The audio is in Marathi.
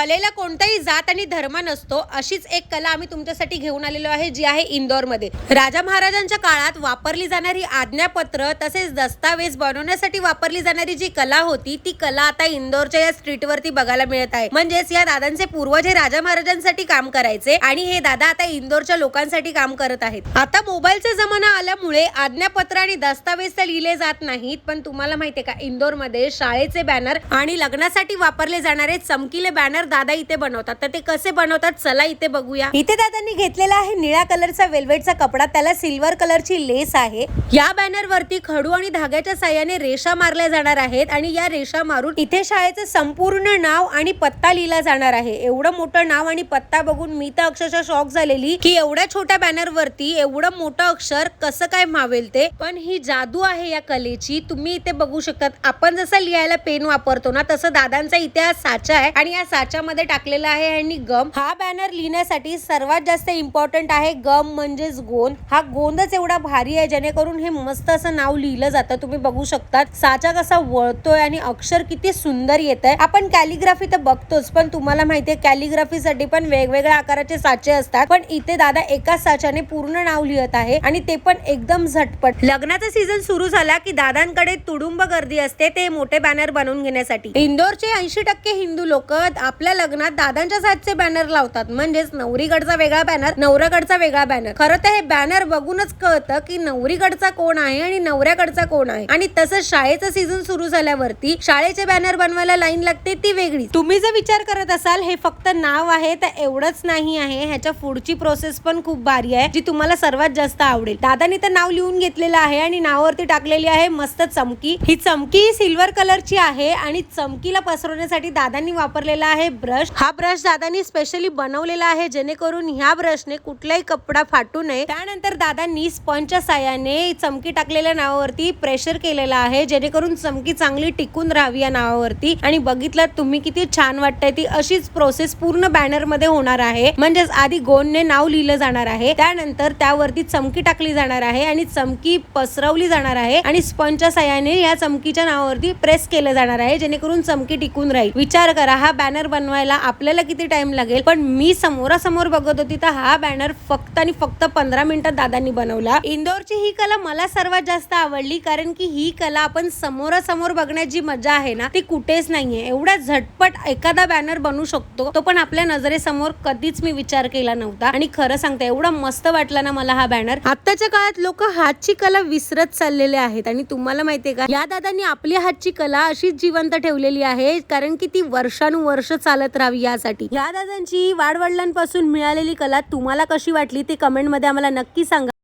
कलेला कोणताही जात आणि धर्म नसतो अशीच एक कला आम्ही तुमच्यासाठी घेऊन आलेलो आहे जी आहे इंदोरमध्ये. राजा महाराजांच्या काळात वापरली जाणारी आज्ञापत्र तसेच दस्तावेज बनवण्यासाठी वापरली जाणारी जी कला होती ती कला आता इंदोरच्या या स्ट्रीटवरती बघायला मिळत आहे. म्हणजेच या दादांचे पूर्वज हे राजा महाराजांसाठी काम करायचे आणि हे दादा आता इंदोरच्या लोकांसाठी काम करत आहेत. आता मोबाईलचा जमाना आल्यामुळे आज्ञापत्र आणि दस्तावेज तर लिहिले जात नाहीत पण तुम्हाला माहितीये का इंदोरमध्ये शाळेचे बॅनर आणि लग्नासाठी वापरले जाणारे चमकीले बॅनर दादा इथे बनवतात. तर ते कसे बनवतात चला इथे बघूया. इथे दादांनी घेतलेला आहे निळ्या कलरचा वेल्वेटचा कपडा. त्याला सिल्वर कलरची लेस आहे. या बॅनर वरती खडू आणि धाग्याच्या साह्याने रेषा मारल्या जाणार आहेत आणि या रेषा मारून इथे शाळेचं संपूर्ण नाव आणि पत्ता लिहिला जाणार आहे. एवढं मोठं नाव आणि पत्ता बघून मी तर अक्षरशः शॉक झालेली की एवढ्या छोट्या बॅनर वरती एवढं मोठं अक्षर कसं काय मावेल ते? पण ही जादू आहे या कलेची. तुम्ही इथे बघू शकतात. आपण जसं लिहायला पेन वापरतो ना तसं दादांचा इथे हा साचा आहे. आणि या साचा त्याच्यामध्ये टाकलेला आहे आणि गम. हा बॅनर लिहिण्यासाठी सर्वात जास्त इम्पॉर्टंट आहे गम म्हणजेच गोंद. हा गोंदच एवढा भारी आहे जेणेकरून हे मस्त असं नाव लिहिलं जातं. तुम्ही बघू शकता साचा कसा वळतोय आणि अक्षर किती सुंदर येत आहे आपण कॅलिग्राफी तर बघतोच पण तुम्हाला माहितीये कॅलिग्राफीसाठी पण वेगवेगळ्या आकाराचे साचे असतात. पण इथे दादा एकाच साच्याने पूर्ण नाव लिहित आहे आणि ते पण एकदम झटपट. लग्नाचा सीझन सुरू झाला की दादांकडे तुडुंब गर्दी असते ते मोठे बॅनर बनवून घेण्यासाठी. इंदोरचे ऐंशी टक्के हिंदू लोक आपल्या लग्नात दादांच्या साथचे बॅनर लावतात. म्हणजेच नवरीकडचा वेगळा बॅनर नवऱ्याकडचा वेगळा बॅनर खरं तर हे बॅनर बघूनच कळतं की नवरीकडचा कोण आहे आणि नवऱ्याकडचा कोण आहे. आणि तसंच शाळेचं सीझन सुरू झाल्यावरती शाळेचे बॅनर बनवायला लाईन लागते ती वेगळी. तुम्ही जर विचार करत असाल हे फक्त नाव आहे तर एवढंच नाही आहे. ह्याच्या पुढची प्रोसेस पण खूप भारी आहे जी तुम्हाला सर्वात जास्त आवडेल. दादानी तर नाव लिहून घेतलेलं आहे आणि नावावरती टाकलेली आहे मस्त चमकी. ही चमकी सिल्वर कलरची आहे आणि चमकीला पसरवण्यासाठी दादांनी वापरलेला आहे ब्रश. हा ब्रश दादांनी स्पेशली बनवलेला आहे जेणेकरून ह्या ब्रशने कुठलाही कपडा फाटू नये. त्यानंतर दादांनी स्पंजच्या साह्याने चमकी टाकलेल्या नावावरती प्रेशर केलेला आहे जेणेकरून चमकी चांगली टिकून राहावी या नावावरती. आणि बघितलं तुम्ही किती छान वाटतंय ती अशीच प्रोसेस पूर्ण बॅनरमध्ये होणार आहे. म्हणजेच आधी गोंडने नाव लिहिलं जाणार आहे त्यानंतर त्यावरती चमकी टाकली जाणार आहे आणि चमकी पसरवली जाणार आहे आणि स्पंजच्या साह्याने या चमकीच्या नावावरती प्रेस केलं जाणार आहे जेणेकरून चमकी टिकून राहील. विचार करा हा बॅनर बनवायला आपल्याला किती टाइम लागेल? पण मी समोरासमोर बघत होती तर हा बॅनर फक्त आणि फक्त पंधरा मिनिटात दादांनी बनवला. इंदोरची ही कला मला सर्वात जास्त आवडली कारण की ही कला आपण समोरासमोर बघण्याची जी मजा आहे ना ती कुठेच नाहीये. एवढा झटपट एखादा बॅनर बनवू शकतो तो पण आपल्या नजरेसमोर कधीच मी विचार केला नव्हता. आणि खरं सांगते एवढा मस्त वाटलं ना मला हा बॅनर आत्ताच्या काळात लोक हातची कला विसरत चाललेले आहेत. आणि तुम्हाला माहितीये का या दादांनी आपली हातची कला अशीच जिवंत ठेवलेली आहे कारण की ती वर्षानुवर्ष चालत राहावी यासाठी. या दादांची वाडवडिलांपासून मिळालेली कला तुम्हाला कशी वाटली ती कमेंटमध्ये आम्हाला नक्की सांगा.